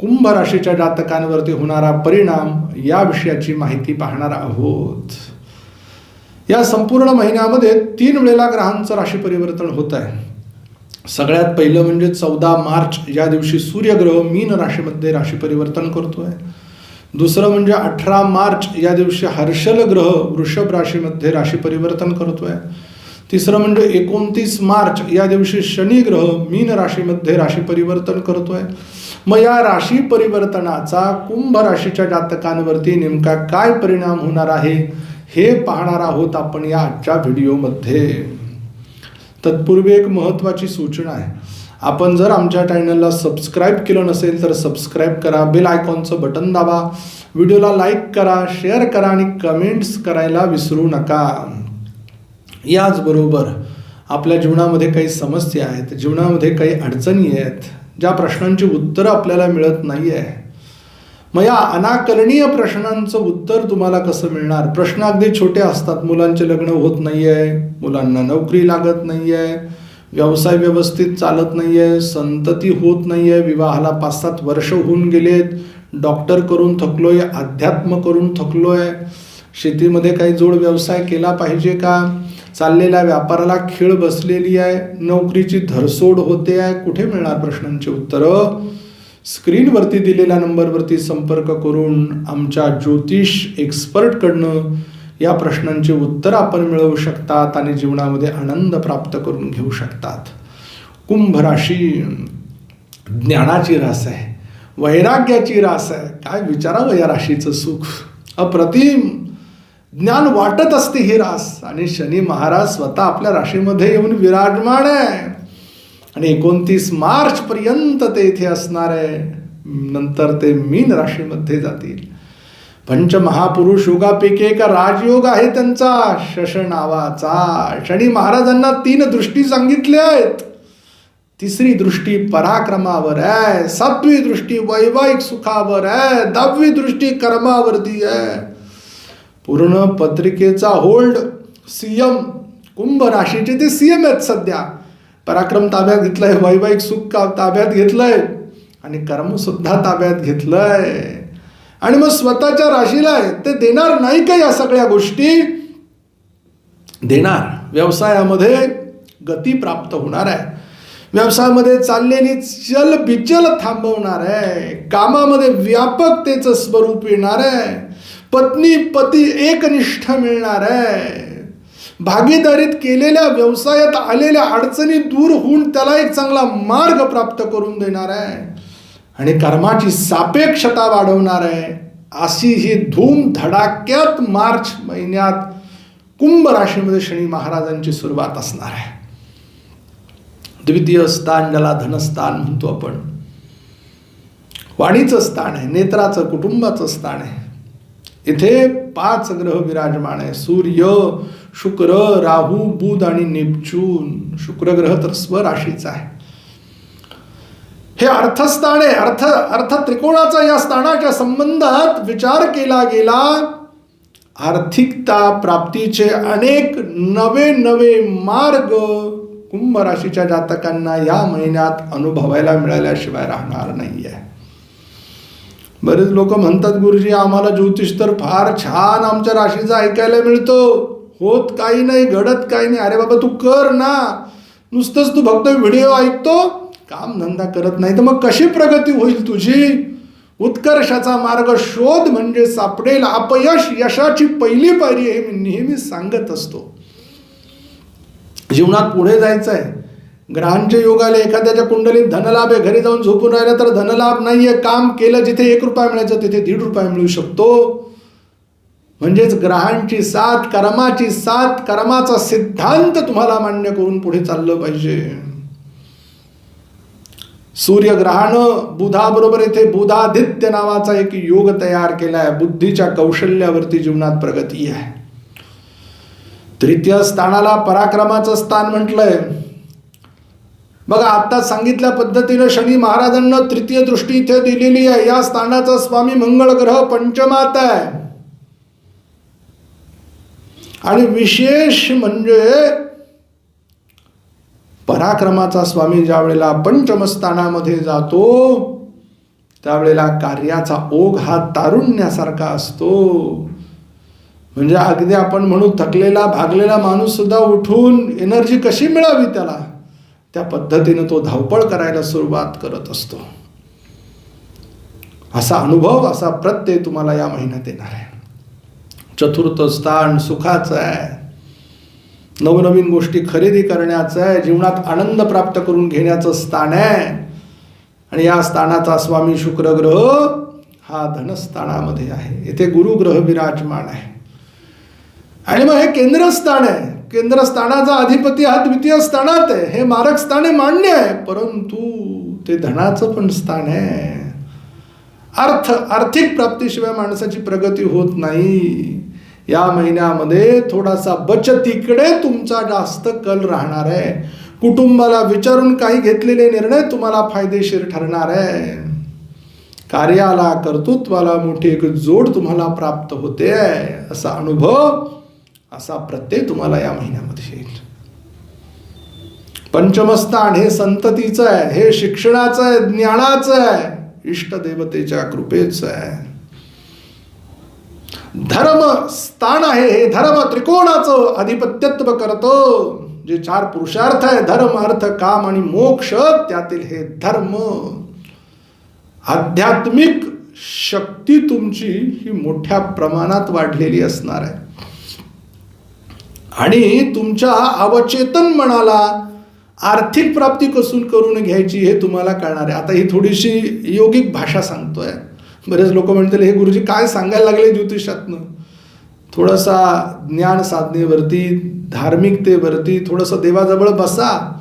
कुंभ राशीच्या जातकांवरती होणारा परिणाम या विषयाची माहिती पाहणार आहोत. या संपूर्ण महिन्यामध्ये तीन वेळेला ग्रहांचं राशी परिवर्तन होत आहे सगळ्यात पहिलं म्हणजे चौदा मार्च या दिवशी सूर्यग्रह मीन राशीमध्ये राशी परिवर्तन करतोय. दुसरं म्हणजे अठरा मार्च या दिवशी हर्षल ग्रह वृषभ राशीमध्ये राशी परिवर्तन करतोय. तिसरं म्हणजे एकोणतीस मार्च या दिवशी शनी ग्रह मीन राशीमध्ये राशी परिवर्तन करतोय. मग या राशी परिवर्तनाचा कुंभ राशीच्या जातकांवरती नेमका काय परिणाम होणार आहे हे पाहणार आहोत आपण या आजच्या व्हिडिओमध्ये. तत्पूर्वी एक महत्त्वाची सूचना आहे. आपण जर आमच्या चॅनलला सबस्क्राईब केलं नसेल तर सबस्क्राईब करा बेल आयकॉनचं बटन दाबा व्हिडिओला लाईक करा शेअर करा आणि कमेंट्स करायला विसरू नका. याचबरोबर आपल्या जीवनामध्ये काही समस्या आहेत जीवनामध्ये काही अडचणी आहेत ज्या प्रश्नांची उत्तरं आपल्याला मिळत नाही आहे मग या अनाकलनीय प्रश्नांचं उत्तर तुम्हाला कसं मिळणार? प्रश्न अगदी छोटे असतात. मुलांचे लग्न होत नाही आहे मुलांना नोकरी लागत नाही आहे व्यवसाय व्यवस्थित चालत नाही आहे संतती होत नाही आहे विवाहाला पाच सात वर्ष होऊन गेलेत डॉक्टर करून थकलोय अध्यात्म करून थकलोय. शेतीमध्ये काही जोड व्यवसाय केला पाहिजे का? चाललेल्या व्यापाराला खीळ बसलेली आहे. नोकरीची धरसोड होते आहे. कुठे मिळणार प्रश्नांची उत्तरं? स्क्रीनवरती दिलेल्या नंबरवरती संपर्क करून आमच्या ज्योतिष एक्सपर्टकडनं या प्रश्नांची उत्तर आपण मिळवू शकतात आणि जीवनामध्ये आनंद प्राप्त करून घेऊ शकतात. कुंभ राशी ज्ञानाची रास आहे. वैराग्याची रास आहे. काय विचारावं या राशीचं सुख? अप्रतिम ज्ञान वाटत असते ही रास. आणि शनी महाराज स्वतः आपल्या राशीमध्ये येऊन विराजमान आहे. आणि एकोणतीस मार्च पर्यंत ते इथे असणार आहे. नंतर ते मीन राशीमध्ये जातील. पंचमहापुरुष योगापैकी एक राजयोग आहे त्यांचा. शश नावाचा. शनी महाराजांना तीन दृष्टी सांगितल्या आहेत. तिसरी दृष्टी पराक्रमावर आहे. सातवी दृष्टी वैवाहिक सुखावर आहे. दहावी दृष्टी कर्मावरती आहे. पूर्ण पत्रिकेचा होल्ड सीएम कुंभ राशीचे ते सीएम आहेत सध्या. पराक्रम ताब्यात घेतलंय वैवाहिक सुख का ताब्यात घेतलंय? आणि कर्मसुद्धा ताब्यात घेतलंय. आणि मग स्वतःच्या राशीला आहे ते देणार नाही का या सगळ्या गोष्टी? देणार. व्यवसायामध्ये गती प्राप्त होणार आहे. व्यवसायामध्ये चाललेली चल बिचल थांबवणार आहे. कामामध्ये व्यापकतेचं स्वरूप येणार आहे. पत्नी पती एकनिष्ठ मिळणार आहे. भागीदारीत केलेल्या व्यवसायात आलेल्या अडचणी दूर होऊन त्याला एक चांगला मार्ग प्राप्त करून देणार आहे. आणि कर्माची सापेक्षता वाढवणार आहे. अशी ही धूम धडाक्यात मार्च महिन्यात कुंभ राशीमध्ये शनी महाराजांची सुरुवात असणार आहे. द्वितीय स्थान ज्याला धनस्थान म्हणतो आपण. वाणीचं स्थान आहे नेत्राचं कुटुंबाचं स्थान आहे. इथे पाच ग्रह विराजमान आहे सूर्य शुक्र राहू बुध आणि नेपच्यून. शुक्र ग्रह तर स्वराशीचा आहे. हे अर्थस्थान आहे. अर्थ अर्थ त्रिकोणाचा या स्थानाच्या संबंधात विचार केला गेला. आर्थिकता प्राप्तीचे अनेक नवे नवे मार्ग कुंभ राशीच्या जातकांना या महिन्यात अनुभवायला मिळाल्याशिवाय राहणार नाही आहे बरेच लोक म्हणतात गुरुजी आम्हाला ज्योतिष तर फार छान आमच्या राशीचा ऐकायला मिळतो. होत काही नाही घडत काही नाही. अरे बाबा तू कर ना. नुसतंच तू फक्त व्हिडिओ ऐकतो. काम धंदा करत नाही तर मग कशी प्रगती होईल तुझी? उत्कर्षाचा मार्ग शोध म्हणजे सापडेल. अपयश यशाची पहिली पायरी हे मी नेहमी सांगत असतो. जीवनात पुढे जायचं आहे ग्रहांचे योग आले एखाद्याच्या कुंडलीत धनलाभ आहे घरी जाऊन झोपून राहिलं तर धनलाभ नाहीये. काम केलं जिथे एक रुपया मिळायचं तिथे दीड रुपया मिळू शकतो. म्हणजेच ग्रहांची साथ कर्माची साथ कर्माचा सिद्धांत तुम्हाला मान्य करून पुढे चाललं पाहिजे. सूर्यग्रहानं बुधाबरोबर येथे बुधादित्य नावाचा एक योग तयार केला आहे बुद्धीच्या कौशल्यावरती जीवनात प्रगती आहे. तृतीय स्थानाला पराक्रमाचं स्थान म्हटलंय. बघा आता सांगितल्या पद्धतीनं शनी महाराजांना तृतीय दृष्टी इथे दिलेली आहे. या स्थानाचा स्वामी मंगळ ग्रह पंचमात आहे. आणि विशेष म्हणजे पराक्रमाचा स्वामी ज्या वेळेला पंचमस्थानामध्ये जातो त्यावेळेला कार्याचा ओघ हा तारुण्यासारखा असतो. म्हणजे अगदी आपण म्हणू थकलेला भागलेला माणूस सुद्धा उठून एनर्जी कशी मिळावी त्याला? त्या पद्धतीनं तो धावपळ करायला सुरुवात करत असतो. असा अनुभव असा प्रत्यय तुम्हाला या महिन्यात येणार आहे. चतुर्थ स्थान सुखाचं आहे. नवनवीन गोष्टी खरेदी करण्याचं आहे. जीवनात आनंद प्राप्त करून घेण्याचं स्थान आहे. आणि या स्थानाचा स्वामी शुक्र ग्रह हा धनस्थानामध्ये आहे. येथे गुरुग्रह विराजमान आहे. आणि मग हे केंद्रस्थान आहे. केंद्रस्थानाचा अधिपती हा द्वितीय स्थानात आहे. हे मारक स्थाने मान्य आहे परंतु ते धनाचं पण स्थान आहे. अर्थ आर्थिक प्राप्तीशिवाय माणसाची प्रगती होत नाही. या महिन्यामध्ये थोडासा बचतीकडे तुमचा जास्त कल राहणार आहे. कुटुंबाला विचारून काही घेतलेले निर्णय तुम्हाला फायदेशीर ठरणार आहे. कार्याला कर्तृत्वाला मोठी एक जोड तुम्हाला प्राप्त होते असा अनुभव असा प्रत्यय तुम्हाला या महिन्यामध्ये येईल. पंचमस्थान हे संततीचं आहे हे शिक्षणाचं आहे ज्ञानाचं आहे इष्टदेवतेच्या कृपेचं आहे. धर्म स्थान आहे हे धर्म त्रिकोणाचं अधिपत्यत्व करतो. जे चार पुरुषार्थ आहे धर्म अर्थ काम आणि मोक्ष त्यातील हे धर्म. आध्यात्मिक शक्ती तुमची ही मोठ्या प्रमाणात वाढलेली असणार आहे. आणि तुमच्या अवचेतन मनाला आर्थिक प्राप्ती कसून करून घ्यायची हे तुम्हाला कळणार आहे. आता ही थोडीशी योगिक भाषा सांगतोय. बरेच लोक म्हणतील हे गुरुजी काय सांगायला लागले ज्योतिषातनं? थोडासा ज्ञान साधनेवरती धार्मिकतेवरती थोडंसं देवाजवळ बसा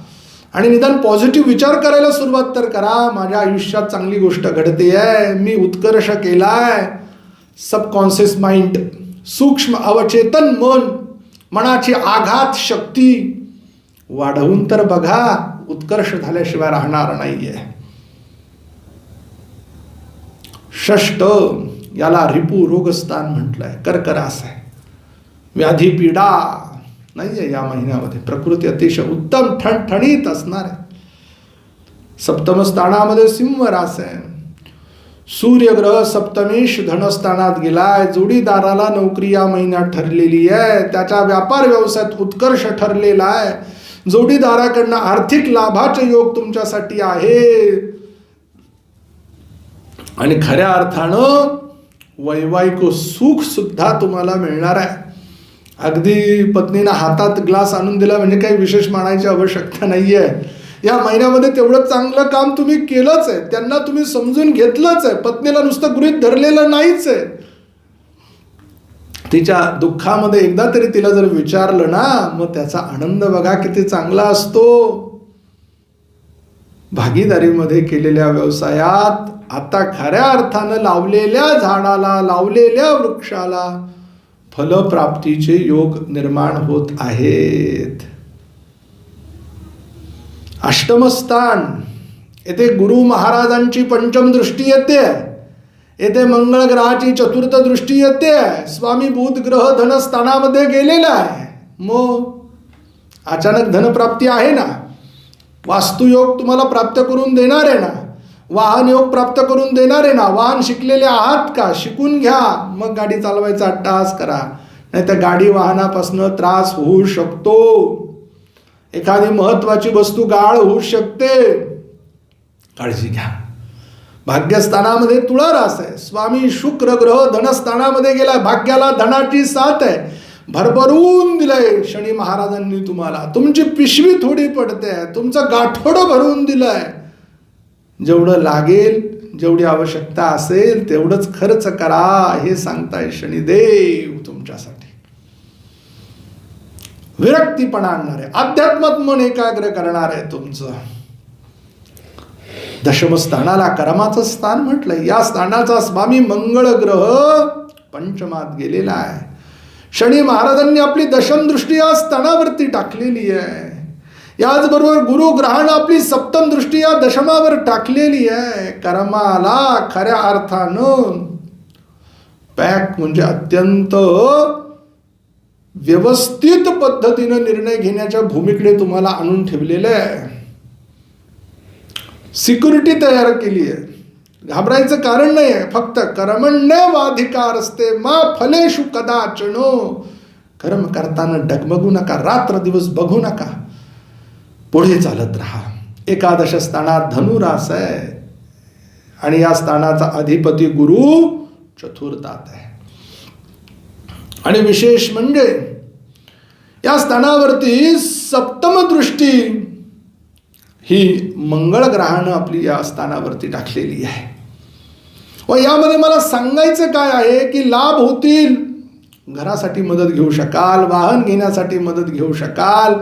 आणि निदान पॉझिटिव्ह विचार करायला सुरुवात तर करा. माझ्या आयुष्यात चांगली गोष्ट घडते आहे. मी उत्कर्ष केलाय. सबकॉन्शियस माइंड सूक्ष्म अवचेतन मन मनाची आघात शक्ती वाढवून तर बघा उत्कर्ष झाल्याशिवाय राहणार नाहीये. षष्ट याला रिपू रोगस्थान म्हटलंय कर्करास आहे. व्याधी पीडा नाहीये या महिन्यामध्ये प्रकृती अतिशय उत्तम ठणठणीत असणार आहे. सप्तम स्थानामध्ये सिंह रास आहे. सूर्यग्रह सप्तमेश धनस्थानात गेलाय. जोडीदाराला नोकरी या महिन्यात ठरलेली आहे. त्याच्या व्यापार व्यवसायात उत्कर्ष ठरलेला आहे. जोडीदाराकडनं आर्थिक लाभाचे योग तुमच्यासाठी आहे. आणि खऱ्या अर्थानं वैवाहिक सुख सुद्धा तुम्हाला मिळणार आहे. अगदी पत्नीनं हातात ग्लास आणून दिला म्हणजे काही विशेष मानायची आवश्यकता नाही आहे या महिन्यामध्ये तेवढं चांगलं काम तुम्ही केलंच आहे. त्यांना तुम्ही समजून घेतलंच आहे. पत्नीला नुसतं गृहित धरलेलं नाहीच आहे. तिच्या दुःखामध्ये एकदा तरी तिला जर विचारलं ना मग त्याचा आनंद बघा किती चांगला असतो. भागीदारीमध्ये केलेल्या व्यवसायात आता खऱ्या अर्थानं लावलेल्या झाडाला लावलेल्या वृक्षाला फलप्राप्तीचे योग निर्माण होत आहेत. अष्टमस्थान. येथे गुरु महाराजांची पंचम दृष्टी येते. येथे मंगळ ग्रहाची चतुर्थ दृष्टी येते. स्वामी बुध ग्रह धनस्थानामध्ये गेलेला आहे. मग अचानक धनप्राप्ती आहे ना? वास्तुयोग तुम्हाला प्राप्त करून देणार आहे ना? वाहन योग प्राप्त करून देणार आहे ना? वाहन शिकलेले आहात का? शिकून घ्या. मग गाडी चालवायचा टास करा. नाही तर गाडी वाहनापासून त्रास होऊ शकतो. एखादी महत्वाची वस्तू गाळ होऊ शकते. काळजी घ्या. भाग्यस्थानामध्ये तुळा रास आहे. स्वामी शुक्र ग्रह धनस्थानामध्ये गेलाय. भाग्याला धनाची साथ आहे. भरभरून दिलंय शनी महाराजांनी तुम्हाला. तुमची पिशवी थोडी पडते. तुमचं गाठोडं भरून दिलंय. जेवढं लागेल जेवढी आवश्यकता असेल तेवढंच खर्च करा हे सांगताय शनिदेव तुमच्यासाठी. विरक्तीपणा आणणार आहे अध्यात्मात मन एकाग्र करणार आहे तुमचं. दशमस्थानाला कर्माचं स्थान म्हटलंय. या स्थानाचा स्वामी मंगळ ग्रह पंचमात गेलेला आहे. शनी महाराजांनी आपली दशम दृष्टी या स्थानावरती टाकलेली आहे. याचबरोबर गुरु ग्रहण आपली सप्तम दृष्टी या दशमावर टाकलेली आहे. कर्माला खऱ्या अर्थानं पॅक म्हणजे अत्यंत व्यवस्थित पद्धतीनं निर्णय घेण्याच्या भूमिकडे तुम्हाला आणून ठेवलेलं आहे. सिक्युरिटी तयार केली आहे. घाबरायचं कारण नाही आहे. फक्त कर्मण्यवाधिकार असते. मा फलेशु कदाचनो. कर्म करताना डगमगू नका. रात्र दिवस बघू नका. पुढे चालत राहा. एकादश स्थानात धनुरास आहे. आणि या स्थानाचा अधिपती गुरु चतुर्थात आहे. आणि विशेष म्हणजे या स्थानावरती सप्तमदृष्टी ही मंगळ ग्रहानं आपली या स्थानावरती टाकलेली आहे. व यामध्ये मला सांगायचं काय आहे की लाभ होतील. घरासाठी मदत घेऊ शकाल वाहन घेण्यासाठी मदत घेऊ शकाल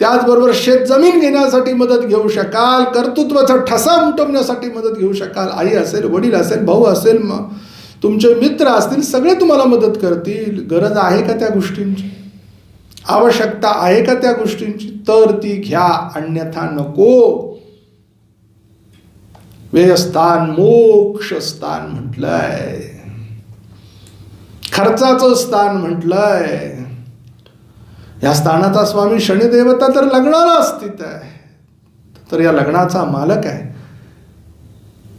त्याचबरोबर शेत जमीन घेण्यासाठी मदत घेऊ शकाल कर्तृत्वाचा ठसा उमटवण्यासाठी मदत घेऊ शकाल आई असेल वडील असेल भाऊ असेल मग तुमचे मित्र असतील सगळे तुम्हाला मदत करतील. गरज आहे का त्या गोष्टींची? आवश्यकता आहे का त्या गोष्टींची? तर ती घ्या अन्यथा नको. वेयस्थान मोक्ष स्थान म्हटलंय. खर्चाचं स्थान म्हटलंय. या स्थानाचा स्वामी शनिदेवता तर लग्नाला अस्तित्व आहे. तर या लग्नाचा मालक आहे.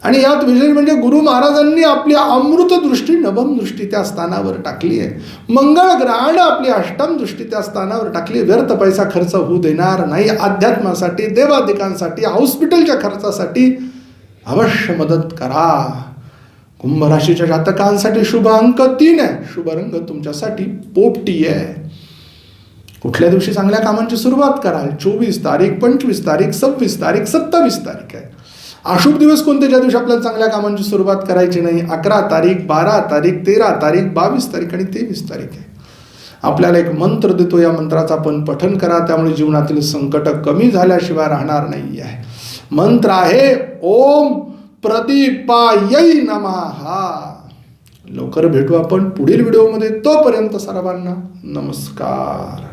आणि यात विशेष म्हणजे गुरु महाराजांनी आपली अमृत दृष्टी नवम दृष्टी त्या स्थानावर टाकली आहे. मंगळ ग्रहानं आपली अष्टम दृष्टी त्या स्थानावर टाकली व्यर्थ पैसा खर्च होऊ देणार नाही. अध्यात्मासाठी देवादिकांसाठी हॉस्पिटलच्या खर्चासाठी अवश्य मदत करा. कुंभराशीच्या जातकांसाठी शुभ अंक तीन आहे. शुभ रंग तुमच्यासाठी पोपटी आहे. कुठल्या दिवशी चांगल्या कामांची सुरुवात कराल? चोवीस तारीख पंचवीस तारीख सव्वीस तारीख सत्तावीस तारीख आहे. अशुभ दिवस कोणते? ज्या दिवशी आपल्याला चांगल्या कामांची सुरुवात करायची नाही अकरा तारीख बारा तारीख तेरा तारीख बावीस तारीख आणि तेवीस तारीख आहे. आपल्याला एक मंत्र देतो या मंत्राचा आपण पठन करा. त्यामुळे जीवनातील संकट कमी झाल्याशिवाय राहणार नाही आहे. मंत्र आहे ओम प्रदीपायै नमहा लवकर भेटू आपण पुढील व्हिडिओमध्ये. तोपर्यंत सर्वांना नमस्कार.